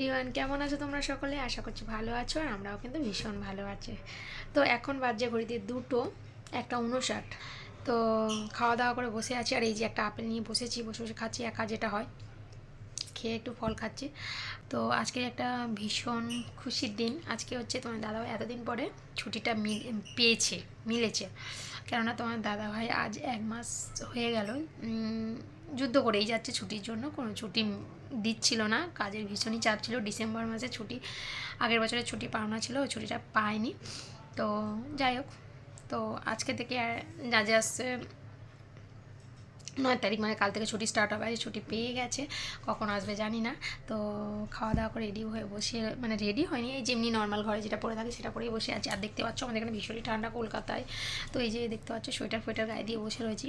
রিওয়ান, কেমন আছো তোমরা সকলে? আশা করছি ভালো আছো আর আমরাও কিন্তু ভীষণ ভালো আছি। তো এখন বাজে ঘড়িতে দুটো, একটা উনষাট তো খাওয়া দাওয়া করে বসে আছি আর এই যে একটা আপেল নিয়ে বসেছি, বসে বসে খাচ্ছি, একা যেটা হয়, খেয়ে একটু ফল খাচ্ছি। তো আজকে একটা ভীষণ খুশির দিন। আজকে হচ্ছে তোমার দাদাভাই এতদিন পরে ছুটিটা মিল, পেয়েছে, মিলেছে। কেননা তোমার দাদাভাই আজ এক মাস হয়ে গেল। যুদ্ধ করেই যাচ্ছে ছুটির জন্য। কোনো ছুটি দিচ্ছিল না। কাজের ভীষণই চাপ ছিল। ডিসেম্বর মাসে ছুটি, আগের বছরের ছুটি পাওনা ছিল, ওই ছুটিটা পায়নি তো যাই হোক, তো আজকে থেকে আর যা যা আসছে নয় তারিখ মানে কাল থেকে ছুটি স্টার্ট হবে ছুটি পেয়ে গেছে, কখন আসবে জানি না। তো খাওয়া দাওয়া করে রেডি হয়ে বসে মানে রেডি হয়নি, এই যেমনি নর্মাল ঘরে যেটা পরে থাকে সেটা পরেই বসে আছি। আর দেখতে পাচ্ছ আমাদের এখানে ভীষণই ঠান্ডা কলকাতায়। তো এই যে দেখতে পাচ্ছ সোয়েটার ফোয়েটার গায়ে দিয়ে বসে রয়েছি।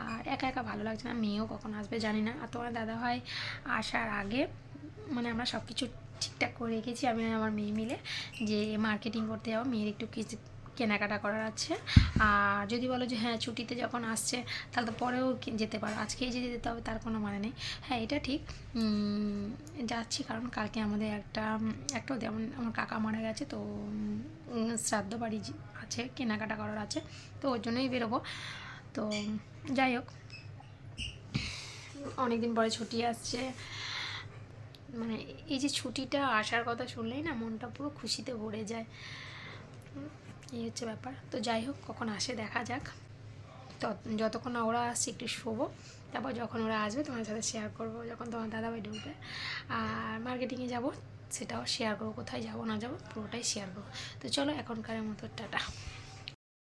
আর একা একা ভালো লাগছে না, মেয়েও কখন আসবে জানি না। আর তোমার দাদা ভাই আসার আগে মানে আমরা সব কিছু ঠিকঠাক করে রেখেছি, আমি আমার মেয়ে মিলে, যে মার্কেটিং করতে যাব, মেয়ের একটু কিছু কেনাকাটা করার আছে। আর যদি বলো যে হ্যাঁ ছুটিতে যখন আসছে, তাহলে তো পরেও যেতে পারো। আজকেই যে যেতে হবে, তার কোনো মানে নেই। হ্যাঁ এটা ঠিক। যাচ্ছি, কারণ কালকে আমাদের একটা একটা যেমন আমার কাকা মারা গেছে, তো শ্রাদ্ধ বাড়ি আছে, কেনাকাটা করার আছে, তো ওর জন্যই বেরোবো। তো, যাই হোক। অনেকদিন পরে ছুটি আসছে। মানে এই যে ছুটিটা আসার কথা শুনলেই না মনটা পুরো খুশিতে ভরে যায়। এই হচ্ছে ব্যাপার। তো যাই হোক, কখন আসে দেখা যাক। যতক্ষণ না ওরা আসছে, একটু শোবো। তারপর যখন ওরা আসবে তোমার সাথে শেয়ার করব। যখন তোমার দাদাভাই ঢুকবে, আর মার্কেটিংয়ে যাব, সেটাও শেয়ার করব। কোথায় যাব, না যাব, পুরোটাই শেয়ার করব। তো চলো এখনকারের মতো, টাটা।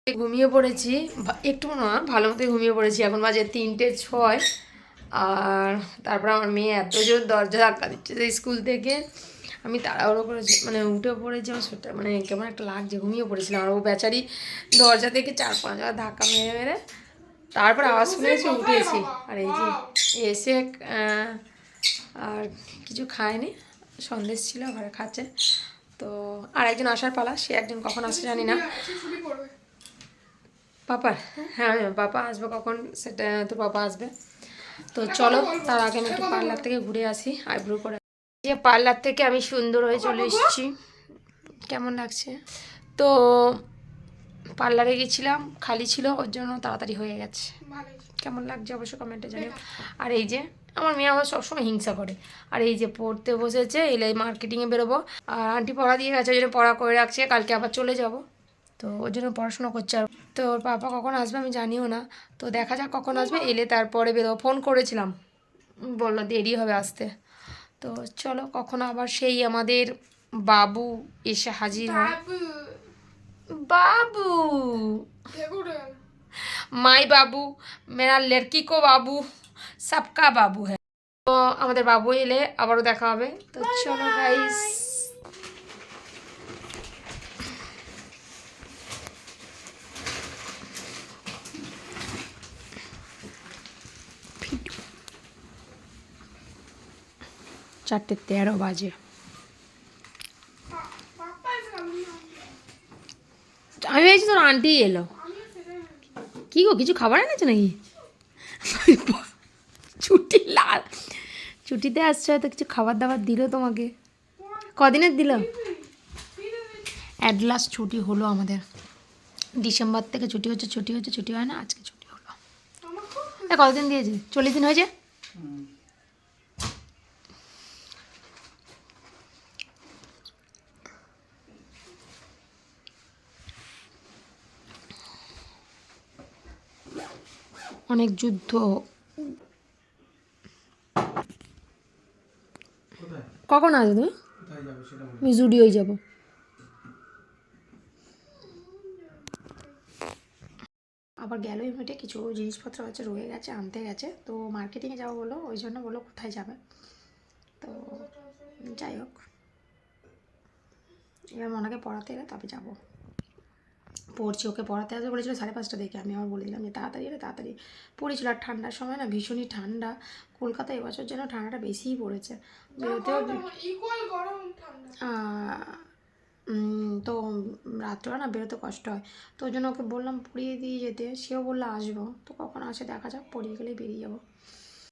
ঘুমিয়ে পড়েছি। একটু না, ভালো মতোই ঘুমিয়ে পড়েছি। এখন বাজে তিনটে ছয়, আর তারপর আমার মেয়ে এত জোর দরজা ধাক্কা দিচ্ছে স্কুল থেকে আমি তাড়াহুড়ো করেছি মানে উঠে পড়েছি আমার সেটা মানে কেমন একটা লাগছে, ঘুমিয়ে পড়েছিলাম। আর ও বেচারি দরজা থেকে চার পাঁচ বার ধাক্কা মেরে মেরে তারপর আওয়াজ শুনেছি, উঠেছি। আর এই যে এসে আর কিছু খায়নি, সন্দেশ ছিল, ঘরে খাচ্ছে। তো আর একজন আসার পালা, সে একজন কখন আসে জানি না। পাপার হ্যাঁ পাপা আসবে কখন, সেটা তো পাপা আসবে। তো চলো, তার আগে আমি একটু পার্লার থেকে ঘুরে আসি, আইব্রো করে যে পার্লার থেকে আমি সুন্দর হয়ে চলে এসেছি। কেমন লাগছে? তো পার্লারে গেছিলাম খালি ছিল ওর জন্য তাড়াতাড়ি হয়ে গেছে। কেমন লাগছে অবশ্যই কমেন্টে জানিও। আর এই যে আমার মেয়ে আমার সবসময় হিংসা করে। আর এই যে পড়তে বসেছে এলে মার্কেটিংয়ে বেরোবো। আর আন্টি পড়া দিয়ে গেছে ওই জন্য পড়া করে রাখছে কালকে আবার চলে যাব। তো ওর জন্য পড়াশোনা করছে আর। তো ওর পাপা কখন আসবে আমি জানিও না। তো দেখা যাক কখন আসবে এলে তারপরে বেরোবো। ফোন করেছিলাম। বলল দেরি হবে আসতে। তো চলো কখনো আবার সেই আমাদের বাবু এসে হাজির হয়। বাবু। মাই বাবু মেরা লড়কি কো বাবু সবকা বাবু হ্যাঁ তো আমাদের বাবু এলে আবারও দেখা হবে। তো চলো গাইস চারটে তেরো বাজে। আমি ভেবেছি তোর আন্টি এলো। কি গো, কিছু খাবার এনেছো নাকি? ছুটি লাল। ছুটিতে আসছো হয়তো কিছু খাবার দাবার দিল তোমাকে। কদিনের দিল? অ্যাট লাস্ট ছুটি হলো আমাদের। ডিসেম্বর থেকে ছুটি হচ্ছে ছুটি হচ্ছে, ছুটি হয় না, আজকে ছুটি হলো। কতদিন দিয়েছে? চল্লিশ দিন হয়েছে? অনেক যুদ্ধ। কখন আসবে তুমি? আমি জুডিওই যাব। আবার গেল ইউনিটে কিছু জিনিসপত্র আছে রয়ে গেছে, আনতে গেছে। তো মার্কেটিংয়ে যাব বলো, ওই জন্য বলো কোথায় যাবে। তো যাই হোক, এবার মনাকে পড়াতে এলে তবে যাব। পড়ছি ওকে পড়াতে আসবে বলেছিল সাড়ে পাঁচটা দেখে আমি আবার বলে দিলাম যে তাড়াতাড়ি এলে তাড়াতাড়ি। পড়েছিল আর ঠান্ডার সময় না ভীষণই ঠান্ডা। কলকাতায় এবছর যেন ঠান্ডাটা বেশিই পড়েছে। বেরোতেও তো রাত্রেবেলা না বেরোতে কষ্ট হয়। তো ওই জন্য ওকে বললাম পড়িয়ে দিয়ে যেতে। সেও বলল আসব। তো কখন আসে দেখা যাক পড়িয়ে গেলেই বেরিয়ে যাব।